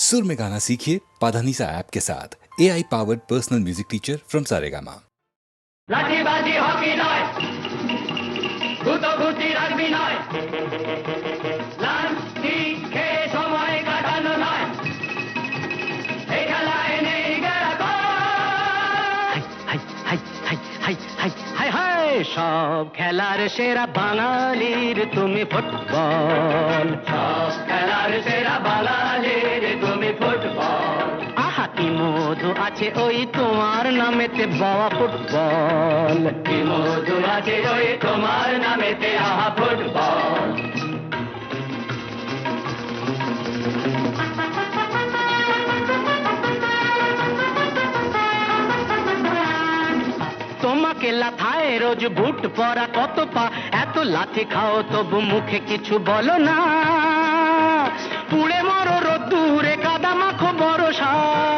सुर में गाना सीखिए पाधानीसा ऐप के साथ। A I powered personal music teacher from Saregama সব খেলার সেরা বাঙালির তুমি ফুটবল সব খেলার সেরা বাঙালির কি মধু আছে ওই তোমার নামেতে বাবা ফুটবল? কি মধু আছে ওই তোমার নামেতে আহা ফুটবল। তোমাকে লাথায় রোজ বুট পরা কত পা? এত লাথি খাও তবু মুখে কিছু বলো না। পুড়ে মরো রোদ্দুরে কাদা মাখো বরসায়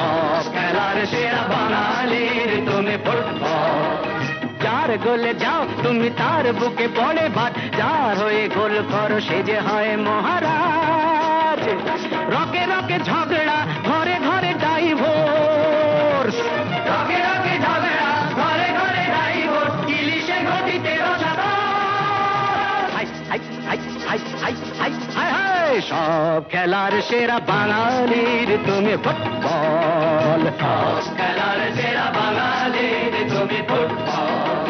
সব গোলে যাও, তুমি তার বুকে পড়ে ভাত। যার হয়ে গোল করো, সে যে হয় মহারাজ। রকে রকে ঝগড়া সব খেলার সেরা বাঙালির তুমি ফুটবল সব খেলার সেরা বাঙালির তুমি ফুটবল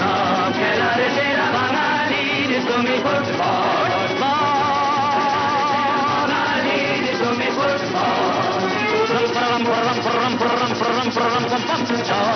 সব খেলার সেরা বাঙালির তুমি ফুটবল বাঙালির তুমি ফুটবল সব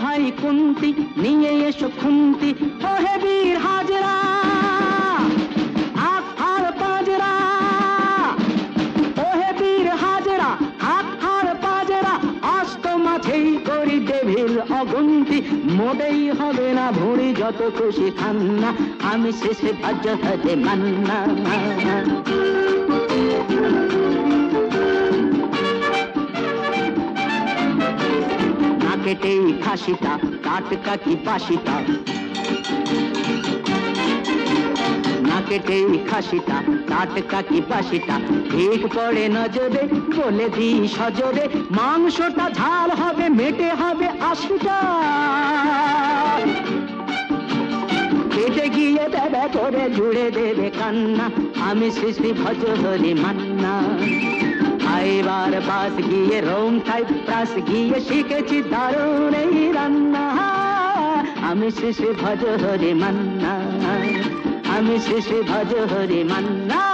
ভাই কুন্তি, নিয়ে এসো খুন্তি। ওহে বীর হাজরা বীর হাজরা পাজরা অস্ত করি ডেভিল অগুন্তি। মোটেই হবে না ভুঁড়ি, যত খুশি খান্না আমি শেষে ভাজ্য হতে মান্না। কেটেই খাসিটা টাটকা কি বাসিটা। কেটেই খাসিটা টাটকা কি বাসিটা। ঠিক পড়ে নজরে, বলে দি সজরে, মাংসটা ঝাল হবে, মেটে হবে আশিটা। কেটে গিয়ে দাদা করে জুড়ে দেবে কান্না, আমি সৃষ্টি ভজ হরি মান্না। আইবার পাশ গিয়ে রোম খাই প্রাস গিয়ে শিখেছি দারুণ এই রান্না। আমি শেষে ভজ হরে মান্না। আমি শেষে ভজ হরে Manna.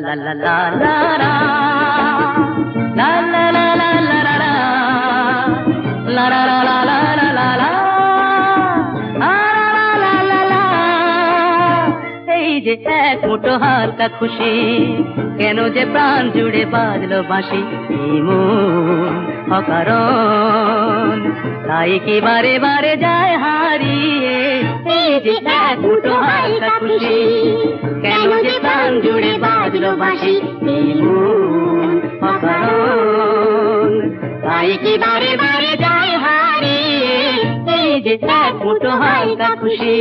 La la la la la la La la la la la la la La la la Ah, যে এক মুঠো হালকা খুশি কেন যে প্রাণ জুড়ে বাজলো বাঁশি মন অকারণ তাই কি বারে বারে যায় হারিয়ে এই যে এক মুঠো হালকা খুশি যে প্রাণ জুড়ে বাজলো বাসি এই তাই কি বারে বারে যায় হারিয়ে যে এক মুঠো হালকা খুশি।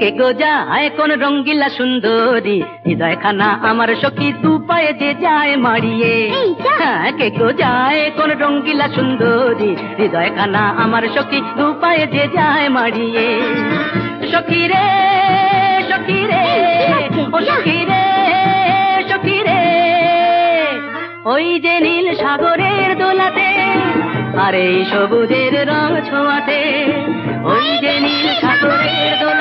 কে গো যায়? কোন রঙ্গিলা সুন্দরী? হৃদয় খানা আমার সখী দু পায়ে যে যায় মারিয়ে। হ্যাঁ, কে গো যায়? কোন রঙ্গিলা সুন্দরী? হৃদয় খানা আমার সখী দু পায়ে যে যায় মারিয়ে সখী রে সখী রে ও সখী রে সখী রে। ওই যে নীল সাগরের দোলাতে আর এই সবুজের রং ছোঁয়াতে ওই যে নীল সাগরের দোলাতে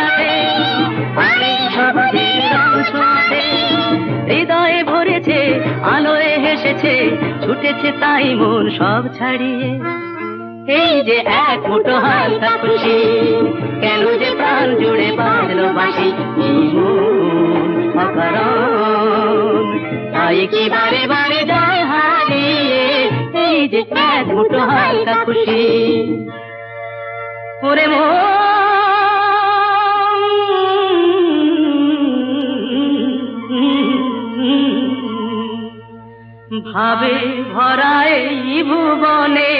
হেসেছে ছুটেছে তাই মন সব ছাড়িয়ে। এই যে এক মুঠো হালকা খুশি, কেন যে প্রাণ জুড়ে বাঁধলো বাসি তাই কি বারে বারে যায় হারিয়ে, এই যে এক মুঠো হালকা খুশি। ওরে মন ভাবে ভরায় এই ভুবনে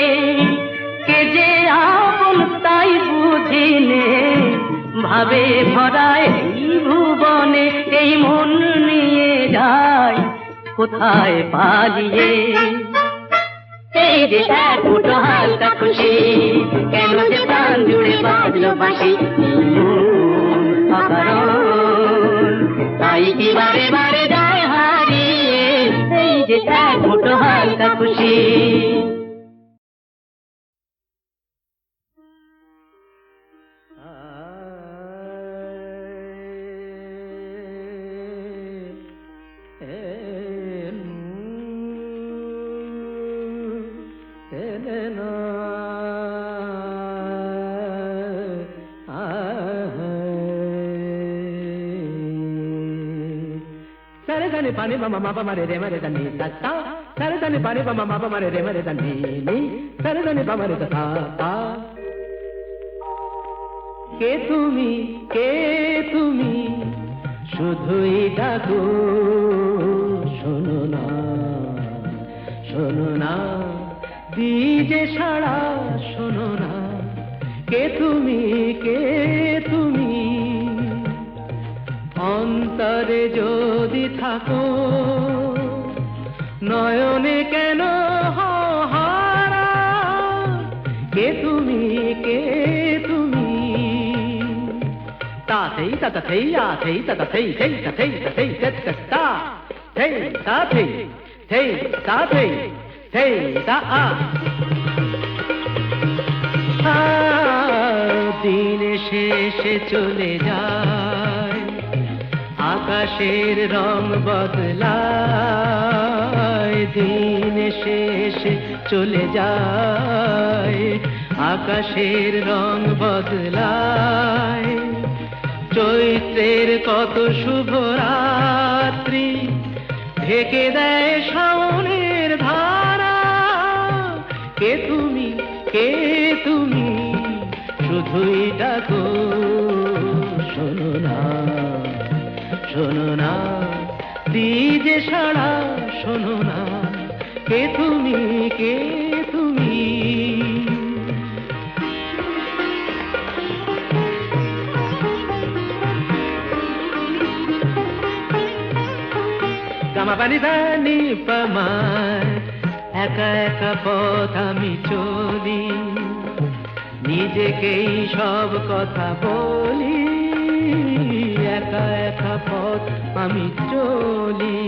কে যে আপন তাই বুঝিনে ভাবে ভরায় এই ভুবনে এই মন নিয়ে যায় কোথায় পালিয়ে? এই যে এক মুঠো হালকা খুশি কেন যে প্রাণ জুড়ে বাজলো বাসি তাই কি বারে বারে এক মুঠো হালকা খুশি। పని మమ మప మరి రే మరి దాన్ని తత్త సరే దాని పని మమ మప మరి రే మరి దాన్ని ని సరే దాని ప మరి తా తా কে তুমি কে তুমি শুধুই ডাকো শোনো না শোনো না দিজে সাড়া তা থেই আ থেই তা তা থেই থেই তা থেই তা থেই তা তা তা থেই তা থেই থেই তা থেই থেই তা আ আ, দিন শেষে চলে যায় আকাশের রং বদলায় দিন শেষে চলে যায় আকাশের রং বদলায় চৈত্রের কত শুভ রাত্রি। ঢেকে দেয় শাওনের ধারা। কে তুমি কে তুমি? শুধুই ডাকো, শোনো না শোনো না। দিজে সাড়া শোনো না। কে তুমি কে তুমি? গামা পানি দানি পামার একা একা পথ আমি চলি, নিজেকেই সব কথা বলি। একা একা পথ আমি চলি,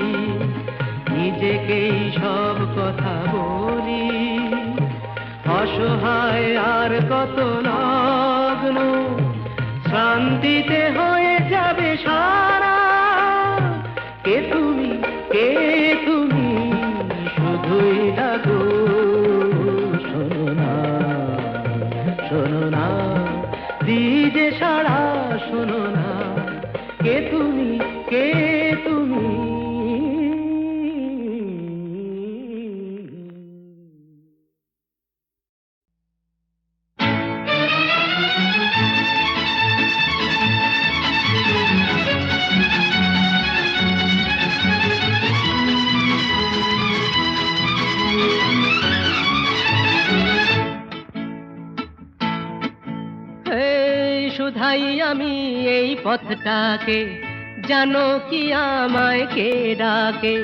নিজেকেই সব কথা বলি। অসহায় আর কত লগ্ন শান্তিতে হয়ে তুমি পথটাকে, জানো কি আমায় কে ডাকে?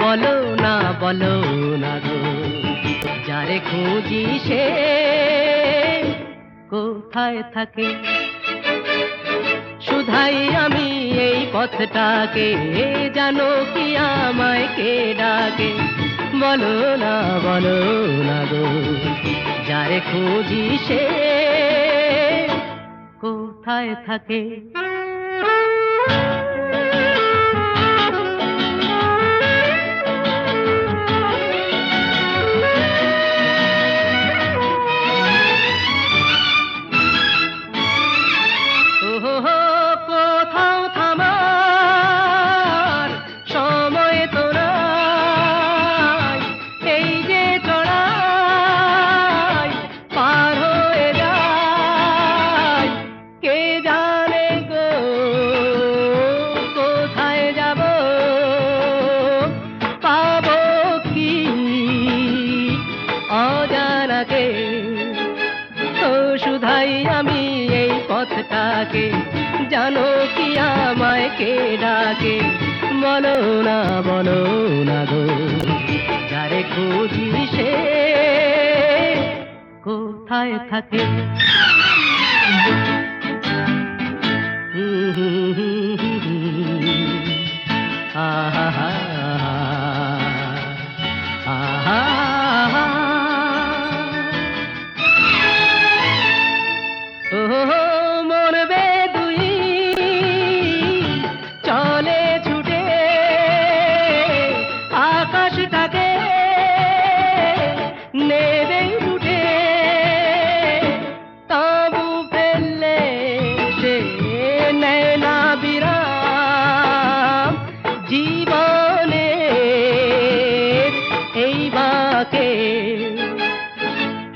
বলো না বলো না গো, যারে খুঁজি সে কোথায় থাকে? শুধাই আমি এই পথটাকে, জানো কি আমায় কে ডাকে? বলো না বলো না গো, যারে খুঁজি সে কোথায় থাকে? জানো কি আমায় কে ডাকে? বলো না বলো না গো। যারে খুঁজি সে কোথায় থাকে?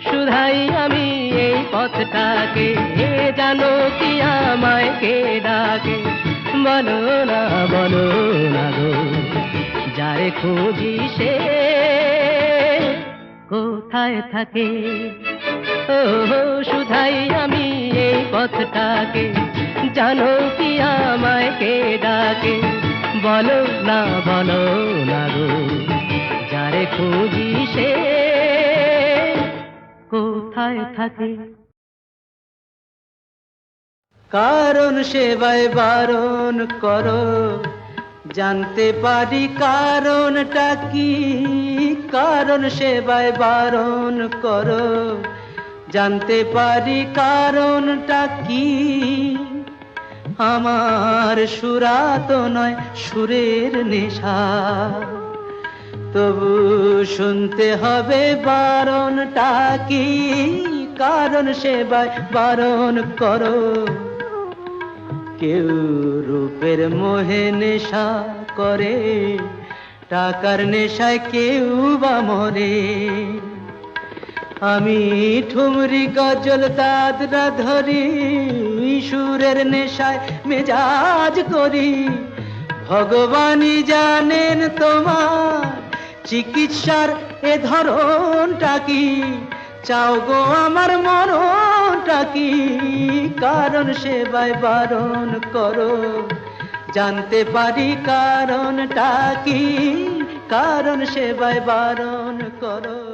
শুধাই আমি এই পথটাকে জানো কি আমায় কে ডাকে? বলো না বলো না গো, যারে খুঁজি সে কোথায় থাকে? ও শুধাই আমি এই পথটাকে, জানো কি আমায় কে ডাকে? বলো না বলো না গো, যারে খুঁজি সে কোথায় থাকে? কারণ সেবায় বারণ করো। জানতে পারি কারণটা কি। কারণ সেবায় বারণ করো। জানতে পারি কারণটা কি। আমার সুরাত নয় সুরের নেশা। তবু শুনতে হবে বারণটা কি? কারণ সেবায় বারণ করো। কেউ রূপের মোহে নেশা করে, টাকার নেশায় কেউ বা মরে। আমি ঠুমরি গজল দাদরা ধরি, সুরের নেশায় মেজাজ করি। ভগবানই জানেন তোমার চিকিৎসার এ ধরনটা কি? চাও গো আমার মনটা কি? কারণ সেবায় বারণ করো। জানতে পারি কারণটা কি? কারণ সেবায় বারণ করো।